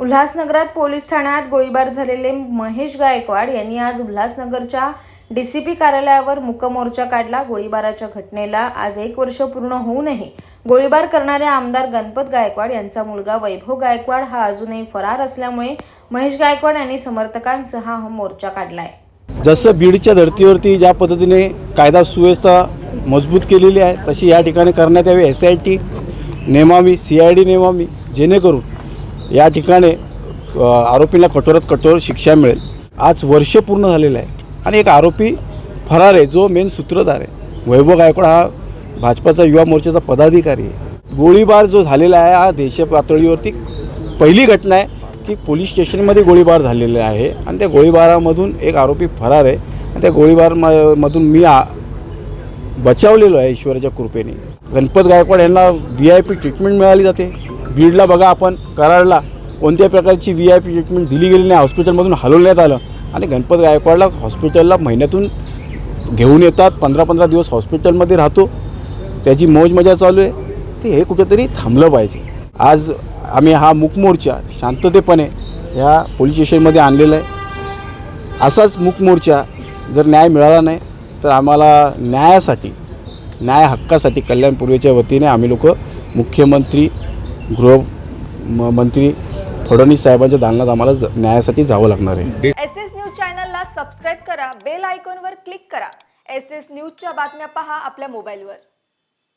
उल्हासनगरात police ठाण्यात गोळीबार झालेले महेश गायकवाड यांनी आज उल्हासनगरच्या डीसीपी कार्यालयावर मुकमोर्चा काढला. गोळीबाराच्या घटनेला आज एक वर्ष पूर्ण होऊनही गोळीबार करणाऱ्या आमदार गणपत गायकवाड यांचा मुलगा वैभव गायकवाड हा अजूनही फरार असल्यामुळे महेश गायकवाड यांनी समर्थकांसह हा मोर्चा काढलाय. जसं बीडच्या धर्तीवरती ज्या पद्धतीने कायदा सुव्यवस्था मजबूत केलेली आहे तशी या ठिकाणी करण्यात यावी. एस आय टी नेमावी सी आय डी नेमावी जेणेकरून या ठिकाणी आरोपीला कठोरात कठोर शिक्षा मिळेल. आज वर्ष पूर्ण झालेलं आहे आणि एक आरोपी फरार आहे जो मेन सूत्रधार आहे. वैभव गायकवाड हा भाजपाचा युवा मोर्चाचा पदाधिकारी आहे. गोळीबार जो झालेला आहे हा देश पातळीवरती पहिली घटना आहे की पोलीस स्टेशनमध्ये गोळीबार झालेला आहे आणि त्या गोळीबारामधून एक आरोपी फरार आहे आणि त्या गोळीबार म- मधून मी आ बचावलेलो आहे ईश्वराच्या कृपेने. गणपत गायकवाड यांना व्ही आय पी ट्रीटमेंट मिळाली जाते. बीडला बघा आपण कराडला. कोणत्याही प्रकारची व्ही आय पी ट्रीटमेंट दिली गेली नाही हॉस्पिटलमधून हलवण्यात आलं. आणि गणपत गायकवाडला हॉस्पिटलला महिन्यातून घेऊन येतात पंधरा पंधरा दिवस हॉस्पिटलमध्ये राहतो. त्याची मौज मजा चालू आहे. ते हे कुठेतरी थांबलं पाहिजे. आज आम्ही हा मूकमोर्चा शांततेपणे ह्या पोलीस स्टेशनमध्ये आणलेला आहे. असाच मुकमोर्चा जर न्याय मिळाला नाही तर आम्हाला न्यायासाठी न्याय हक्कासाठी कल्याण पूर्वेच्या वतीने आम्ही लोक मुख्यमंत्री गृह म- मंत्री फडणवीस साहेबांच्या दालनात आम्हाला ज- न्यायासाठी जावं लागणार आहे. एस एस न्यूज चॅनलला सबस्क्राईब करा बेल आयकॉनवर क्लिक करा. एस एस न्यूजच्या बातम्या पहा आपल्या मोबाईलवर.